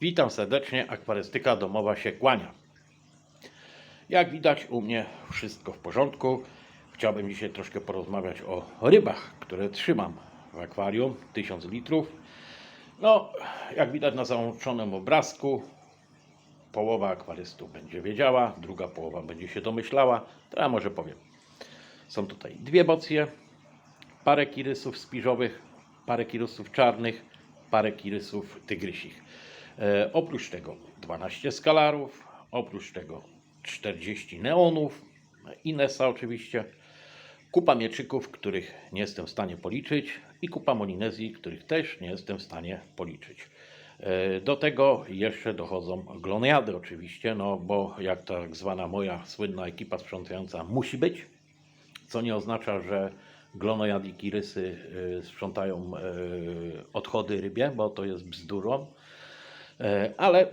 Witam serdecznie, akwarystyka domowa się kłania. Jak widać u mnie wszystko w porządku. Chciałbym dzisiaj troszkę porozmawiać o rybach, które trzymam w akwarium, 1000 litrów. No, jak widać na załączonym obrazku, połowa akwarystów będzie wiedziała, druga połowa będzie się domyślała, to ja może powiem. Są tutaj dwie bocje, parę kirysów spiżowych, parę kirysów czarnych, parę kirysów tygrysich. E, oprócz tego 12 skalarów, oprócz tego 40 neonów, Inesa oczywiście, kupa mieczyków, których nie jestem w stanie policzyć i kupa molinezji, których też nie jestem w stanie policzyć. E, Do tego jeszcze dochodzą gloniady oczywiście, no bo jak tak zwana moja słynna ekipa sprzątająca musi być, co nie oznacza, że glonojad i kirysy y, sprzątają odchody rybie, bo to jest bzdurą. E, Ale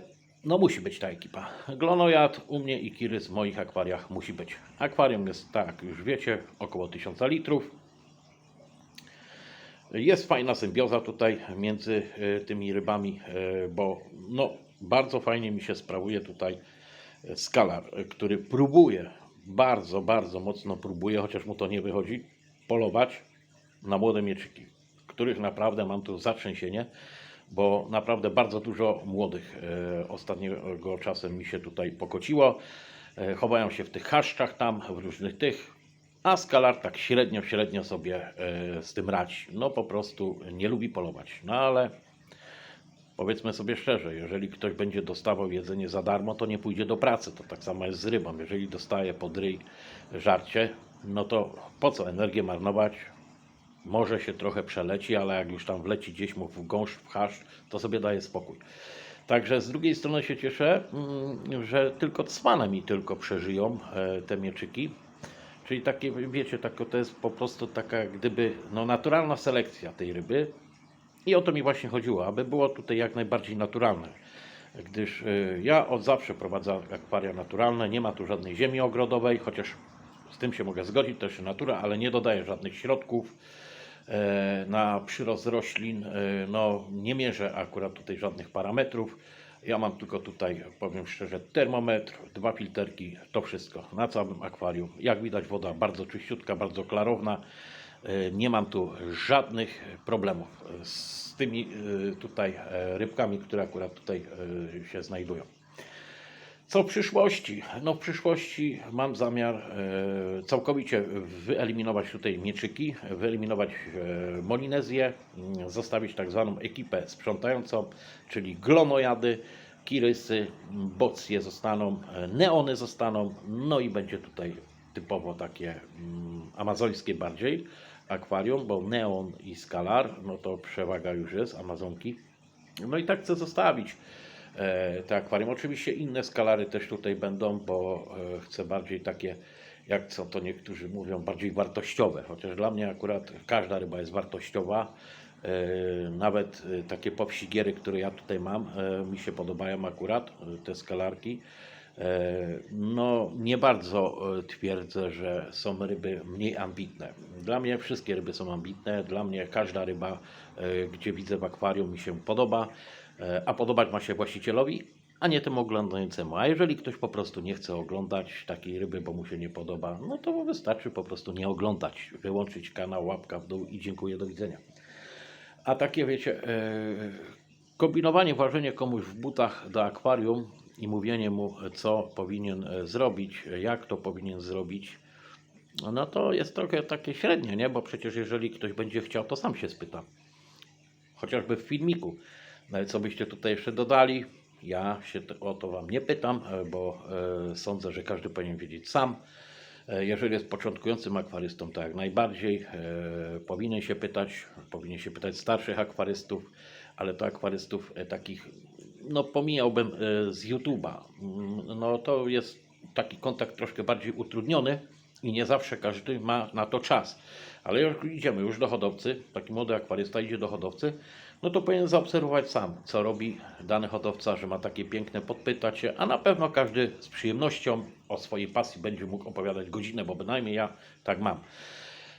no musi być ta ekipa. Glonojad u mnie i kirys w moich akwariach musi być. Akwarium jest, tak już wiecie, około 1000 litrów. Jest fajna symbioza tutaj między e, tymi rybami, e, bo no, bardzo fajnie mi się sprawuje tutaj skalar, który próbuje, bardzo, bardzo mocno próbuje, chociaż mu to nie wychodzi, polować na młode mieczyki, których naprawdę mam tu zatrzęsienie, bo naprawdę bardzo dużo młodych e, ostatniego czasem mi się tutaj pokociło. E, chowają się w tych chaszczach tam, w różnych tych, a skalar tak średnio, średnio sobie e, z tym radzi. No po prostu nie lubi polować. No ale powiedzmy sobie szczerze, jeżeli ktoś będzie dostawał jedzenie za darmo, to nie pójdzie do pracy. To tak samo jest z rybą. Jeżeli dostaje pod ryj żarcie, no to po co energię marnować? Może się trochę przeleci, ale jak już tam wleci gdzieś mu w gąszcz, w haszcz, to sobie daje spokój. Także z drugiej strony się cieszę, mm, że tylko cwane mi tylko przeżyją e, te mieczyki. Czyli takie, wiecie, tak, to jest po prostu taka gdyby no, naturalna selekcja tej ryby. I o to mi właśnie chodziło, aby było tutaj jak najbardziej naturalne. Gdyż y, ja od zawsze prowadzę akwaria naturalne, nie ma tu żadnej ziemi ogrodowej, chociaż z tym się mogę zgodzić, to jest natura, ale nie dodaję żadnych środków e, na przyrost roślin. E, No, nie mierzę akurat tutaj żadnych parametrów. Ja mam tylko tutaj, powiem szczerze, termometr, dwa filterki, to wszystko na całym akwarium. Jak widać, woda bardzo czyściutka, bardzo klarowna. E, Nie mam tu żadnych problemów z tymi e, tutaj e, rybkami, które akurat tutaj e, się znajdują. Co w przyszłości? No w przyszłości mam zamiar e, całkowicie wyeliminować tutaj mieczyki, wyeliminować e, molinezję, mm, zostawić tak zwaną ekipę sprzątającą, czyli glonojady, kirysy, bocje zostaną, e, neony zostaną, no i będzie tutaj typowo takie mm, amazońskie bardziej akwarium, bo neon i skalar, no to przewaga już jest, amazonki. No i tak chcę zostawić te akwarium. Oczywiście inne skalary też tutaj będą, bo e, chcę bardziej takie, jak co to niektórzy mówią, bardziej wartościowe. Chociaż dla mnie akurat każda ryba jest wartościowa. E, Nawet e, takie popsigiery, które ja tutaj mam, e, mi się podobają akurat, e, te skalarki. E, No, nie bardzo e, twierdzę, że są ryby mniej ambitne. Dla mnie wszystkie ryby są ambitne. Dla mnie każda ryba, e, gdzie widzę w akwarium, mi się podoba. E, A podobać ma się właścicielowi, a nie tym oglądającemu. A jeżeli ktoś po prostu nie chce oglądać takiej ryby, bo mu się nie podoba, no to wystarczy po prostu nie oglądać. Wyłączyć kanał, łapka w dół i dziękuję, do widzenia. A takie wiecie, e, kombinowanie, włażenie komuś w butach do akwarium i mówienie mu, co powinien e, zrobić, jak to powinien zrobić, no to jest trochę takie średnie, nie? Bo przecież jeżeli ktoś będzie chciał, to sam się spyta. Chociażby w filmiku. No i co byście tutaj jeszcze dodali? Ja się o to Wam nie pytam, e, bo e, sądzę, że każdy powinien wiedzieć sam. E, Jeżeli jest początkującym akwarystą, to jak najbardziej powinien się pytać, powinien się pytać starszych akwarystów, ale to akwarystów takich, no pomijałbym z YouTube'a. Mm, No to jest taki kontakt troszkę bardziej utrudniony i nie zawsze każdy ma na to czas. Ale jak idziemy już do hodowcy, taki młody akwarysta idzie do hodowcy, no to powinien zaobserwować sam, co robi dany hodowca, że ma takie piękne, podpytać się, a na pewno każdy z przyjemnością o swojej pasji będzie mógł opowiadać godzinę, bo bynajmniej ja tak mam.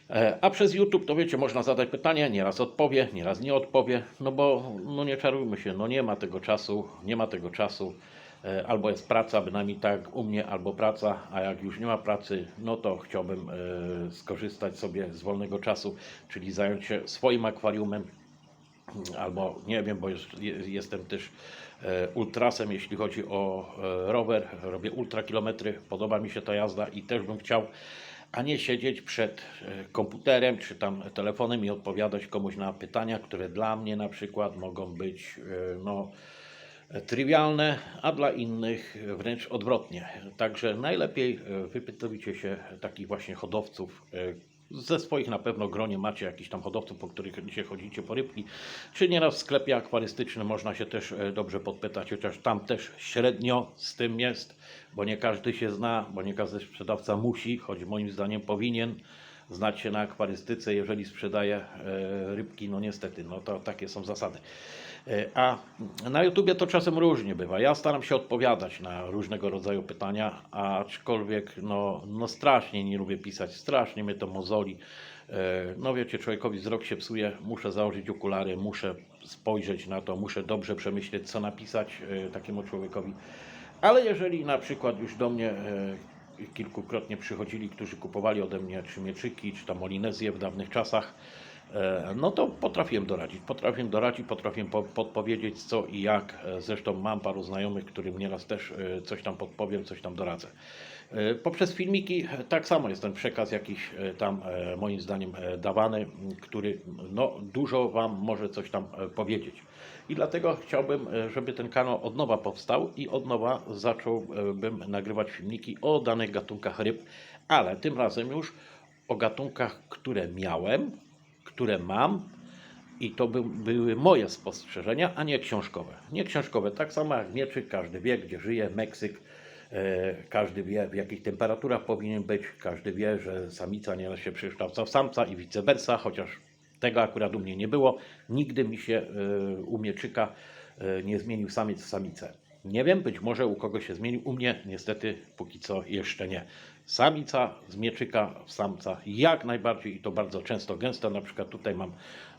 E, A przez YouTube to wiecie, można zadać pytanie, nieraz odpowie, nieraz nie odpowie, no bo no nie czarujmy się, no nie ma tego czasu, nie ma tego czasu. E, Albo jest praca, bynajmniej tak u mnie, albo praca, a jak już nie ma pracy, no to chciałbym e, skorzystać sobie z wolnego czasu, czyli zająć się swoim akwariumem, albo nie wiem, bo jest, je- jestem też e, ultrasem, jeśli chodzi o e, rower, robię ultrakilometry, podoba mi się ta jazda i też bym chciał, a nie siedzieć przed e, komputerem czy tam telefonem i odpowiadać komuś na pytania, które dla mnie na przykład mogą być no, trywialne, a dla innych wręcz odwrotnie. Także najlepiej wypytujcie się takich właśnie hodowców. Ze swoich na pewno gronie macie jakichś tam hodowców, po których dzisiaj chodzicie po rybki, czy nieraz w sklepie akwarystycznym można się też e, dobrze podpytać, chociaż tam też średnio z tym jest, bo nie każdy się zna, bo nie każdy sprzedawca musi, choć moim zdaniem powinien znać się na akwarystyce, jeżeli sprzedaje e, rybki, no niestety, no to takie są zasady. E, A na YouTubie to czasem różnie bywa. Ja staram się odpowiadać na różnego rodzaju pytania, aczkolwiek no, no strasznie nie lubię pisać, strasznie mnie to mozoli. E, No wiecie, człowiekowi wzrok się psuje, muszę założyć okulary, muszę spojrzeć na to, muszę dobrze przemyśleć, co napisać e, takiemu człowiekowi. Ale jeżeli na przykład już do mnie kilkukrotnie przychodzili, którzy kupowali ode mnie czy mieczyki, czy tam olinezję w dawnych czasach, no to potrafiłem doradzić. Potrafiłem doradzić, potrafiłem po, podpowiedzieć co i jak. E, Zresztą mam paru znajomych, którym nieraz też e, coś tam podpowiem, coś tam doradzę. E, Poprzez filmiki e, tak samo jest ten przekaz jakiś e, tam e, moim zdaniem e, dawany, który no, dużo Wam może coś tam e, powiedzieć. I dlatego chciałbym, e, żeby ten kanał od nowa powstał i od nowa zacząłbym nagrywać filmiki o danych gatunkach ryb, ale tym razem już o gatunkach, które miałem, które mam i to by, były moje spostrzeżenia, a nie książkowe. Nie książkowe, tak samo jak mieczyk, każdy wie, gdzie żyje, Meksyk, e, każdy wie, w jakich temperaturach powinien być, każdy wie, że samica nieraz się przekształca w samca i vice versa, chociaż tego akurat u mnie nie było. Nigdy mi się e, u mieczyka e, nie zmienił samiec w samicę. Nie wiem, być może u kogoś się zmienił, u mnie niestety póki co jeszcze nie. Samica z mieczyka w samca jak najbardziej i to bardzo często, gęsto. Na przykład tutaj mam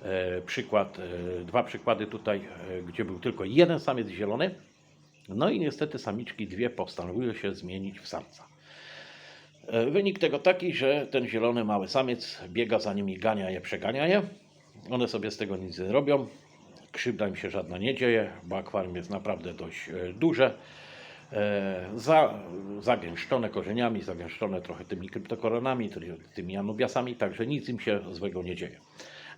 e, przykład, e, dwa przykłady tutaj, e, gdzie był tylko jeden samiec zielony. No i niestety samiczki dwie postanowiły się zmienić w samca. E, Wynik tego taki, że ten zielony mały samiec biega za nimi, gania je, przegania je. One sobie z tego nic nie robią. Krzywda im się żadna nie dzieje, bo akwarium jest naprawdę dość e, duże. E, Za, zagęszczone korzeniami, zagęszczone trochę tymi kryptokoronami, tymi- anubiasami, także nic im się złego nie dzieje.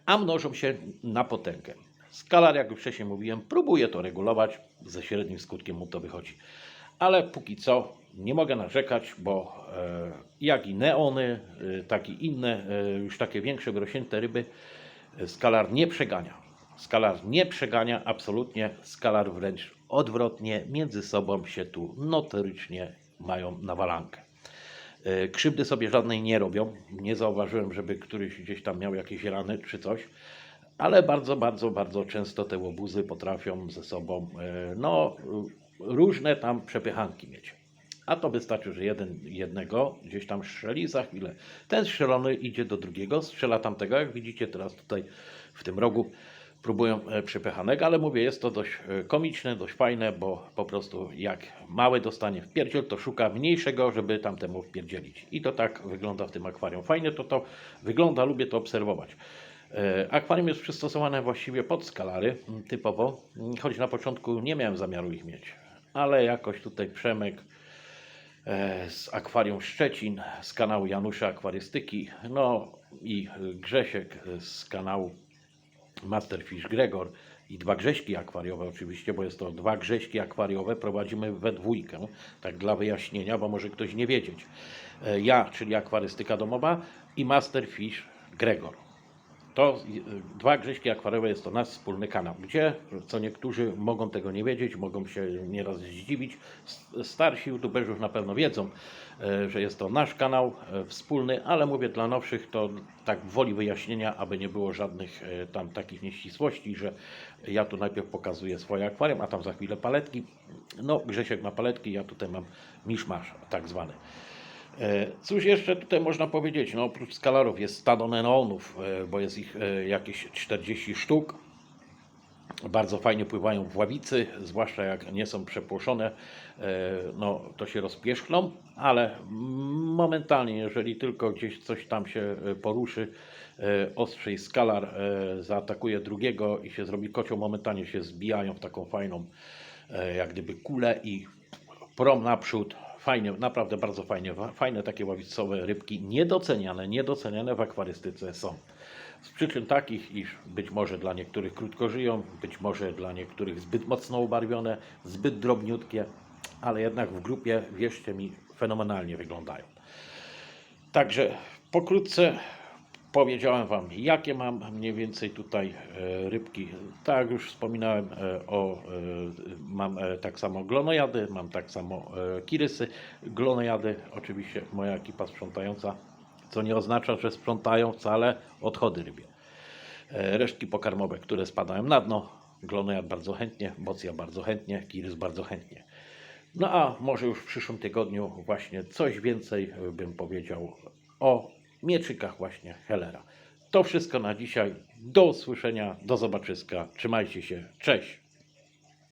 A mnożą się na potęgę. Skalar, jak już wcześniej mówiłem, próbuje to regulować, ze średnim skutkiem mu to wychodzi. Ale póki co nie mogę narzekać, bo e, jak i neony, e, tak i inne, już takie większe, wyrośnięte ryby, skalar nie przegania. Skalar nie przegania absolutnie, skalar wręcz odwrotnie, między sobą się tu notorycznie mają nawalankę. E, Krzywdy sobie żadnej nie robią. Nie zauważyłem, żeby któryś gdzieś tam miał jakieś rany czy coś, ale bardzo, bardzo, bardzo często te łobuzy potrafią ze sobą e, no, różne tam przepychanki mieć. A to wystarczy, że jeden jednego gdzieś tam strzeli, za chwilę ten strzelony idzie do drugiego, strzela tamtego, jak widzicie teraz tutaj w tym rogu próbują e, przepychanego, ale mówię, jest to dość e, komiczne, dość fajne, bo po prostu jak mały dostanie w pierdziel, to szuka mniejszego, żeby tamtemu wpierdzielić. I to tak wygląda w tym akwarium. Fajnie to to wygląda, lubię to obserwować. E, Akwarium jest przystosowane właściwie pod skalary, typowo, choć na początku nie miałem zamiaru ich mieć, ale jakoś tutaj Przemek z Akwarium Szczecin, z kanału Janusza Akwarystyki, no i Grzesiek z kanału Masterfish Gregor i dwa grześki akwariowe oczywiście, bo jest to dwa grześki akwariowe, prowadzimy we dwójkę, tak dla wyjaśnienia, bo może ktoś nie wiedzieć. E, Ja, czyli akwarystyka domowa i Masterfish Gregor. To y, dwa Grześki Akwariowe jest to nasz wspólny kanał, gdzie, co niektórzy mogą tego nie wiedzieć, mogą się nieraz zdziwić. Starsi youtuberzy już na pewno wiedzą, e, że jest to nasz kanał e, wspólny, ale mówię dla nowszych to tak woli wyjaśnienia, aby nie było żadnych e, tam takich nieścisłości, że ja tu najpierw pokazuję swoje akwarium, a tam za chwilę paletki. No, Grzesiek ma paletki, ja tutaj mam miszmasz tak zwany. E, Cóż jeszcze tutaj można powiedzieć? No, oprócz skalarów jest stado neonów, e, bo jest ich e, jakieś 40 sztuk. Bardzo fajnie pływają w ławicy, zwłaszcza jak nie są przepłoszone, no to się rozpierzchną, ale momentalnie, jeżeli tylko gdzieś coś tam się poruszy, ostrzej skalar zaatakuje drugiego i się zrobi kocioł, momentalnie się zbijają w taką fajną, jak gdyby kulę i prom naprzód. Fajnie, naprawdę bardzo fajnie. Fajne takie ławicowe rybki, niedoceniane, niedoceniane w akwarystyce są. Z przyczyn takich, iż być może dla niektórych krótko żyją, być może dla niektórych zbyt mocno ubarwione, zbyt drobniutkie, ale jednak w grupie, wierzcie mi, fenomenalnie wyglądają. Także pokrótce powiedziałem Wam, jakie mam mniej więcej tutaj e, rybki. Tak jak już wspominałem e, o, e, mam e, tak samo glonojady, mam tak samo kirysy. Glonojady oczywiście moja ekipa sprzątająca, co nie oznacza, że sprzątają wcale odchody rybie. Resztki pokarmowe, które spadają na dno, glonojad bardzo chętnie, bocja bardzo chętnie, kirys bardzo chętnie. No a może już w przyszłym tygodniu właśnie coś więcej bym powiedział o mieczykach właśnie Hellera. To wszystko na dzisiaj. Do usłyszenia, do zobaczyska. Trzymajcie się. Cześć.